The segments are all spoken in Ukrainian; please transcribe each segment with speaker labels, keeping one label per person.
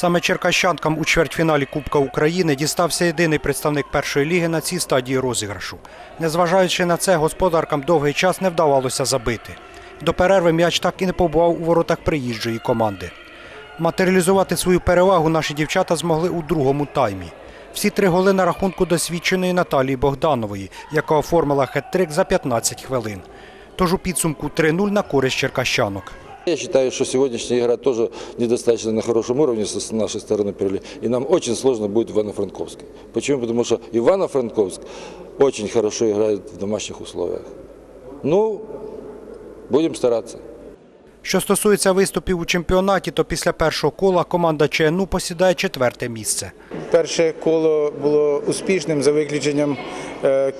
Speaker 1: Саме черкащанкам у чвертьфіналі Кубка України дістався єдиний представник першої ліги на цій стадії розіграшу. Незважаючи на це, господаркам довгий час не вдавалося забити. До перерви м'яч так і не побував у воротах приїжджої команди. Матеріалізувати свою перевагу наші дівчата змогли у другому таймі. Всі три голи на рахунку досвідченої Наталії Богданової, яка оформила хет-трик за 15 хвилин. Тож у підсумку 3-0 на користь черкащанок.
Speaker 2: Я считаю, что сегодняшняя игра тоже недостаточно на хорошем уровне с нашей стороны провели. И нам очень сложно будет в Ивано-Франковске. Почему? Потому что Ивано-Франковск очень хорошо играет в домашних условиях. Ну, будем стараться.
Speaker 1: Що стосується виступів у чемпіонаті, то після першого кола команда ЧНУ посідає четверте місце.
Speaker 3: Перше коло було успішним за виключенням е,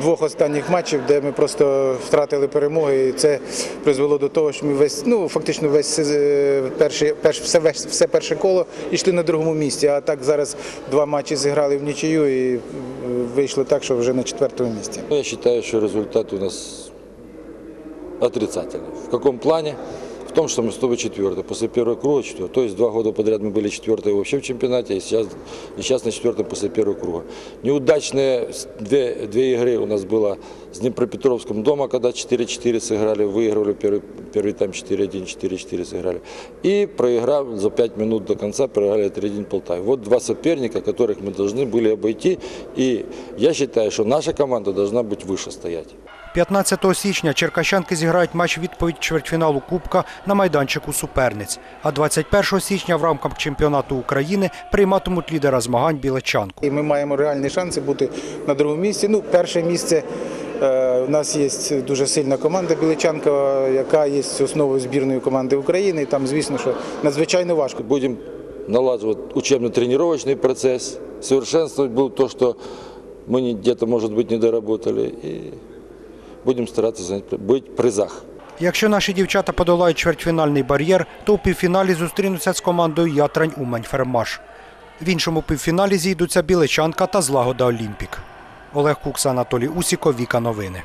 Speaker 3: двох останніх матчів, де ми просто втратили перемоги. І це призвело до того, що ми весь, ну фактично весь е, перший, перш, все, весь- все перше коло йшли на другому місці. А так зараз два матчі зіграли в нічию і е, вийшло так, що вже на четвертому місці.
Speaker 2: Я считаю, что результат у нас отрицательный. В каком плане? В том, что мы с тобой четвертый. После первого круга четвертый. То есть два года подряд мы были четвертые вообще в чемпионате, и сейчас, и сейчас на четвертом после первого круга. Неудачные две, две игры у нас было с Днепропетровском дома, когда 4-4 сыграли, выигрывали первый, первый тайм 4-1, 4-4 сыграли. И проиграв за 5 минут до конца, проиграли 3-1 Полтаве. Вот два соперника, которых мы должны были обойти. И я считаю, что наша команда должна быть выше стоять.
Speaker 1: 15 січня черкащанки зіграють матч відповідь чвертьфіналу Кубка на майданчику суперниць. А 21 січня в рамках чемпіонату України прийматимуть лідера змагань білечанку.
Speaker 3: І ми маємо реальні шанси бути на другому місці. Ну, перше місце. е, У нас є дуже сильна команда Біличанка, яка є основою збірної команди України. І там, звісно, що надзвичайно важко.
Speaker 2: Будем налаживать учебно-тренировочный процесс, совершенствовать был то, что мы не- где-то, может быть, не доработали. И старатися занять, быть призах.
Speaker 1: Якщо наші дівчата подолають чвертьфінальний бар'єр, то у півфіналі зустрінуться з командою Ятрань Умань Фермаш. В іншому півфіналі зійдуться Біличанка та Злагода Олімпік. Олег Кукса, Анатолій Усіков, Віка Новини.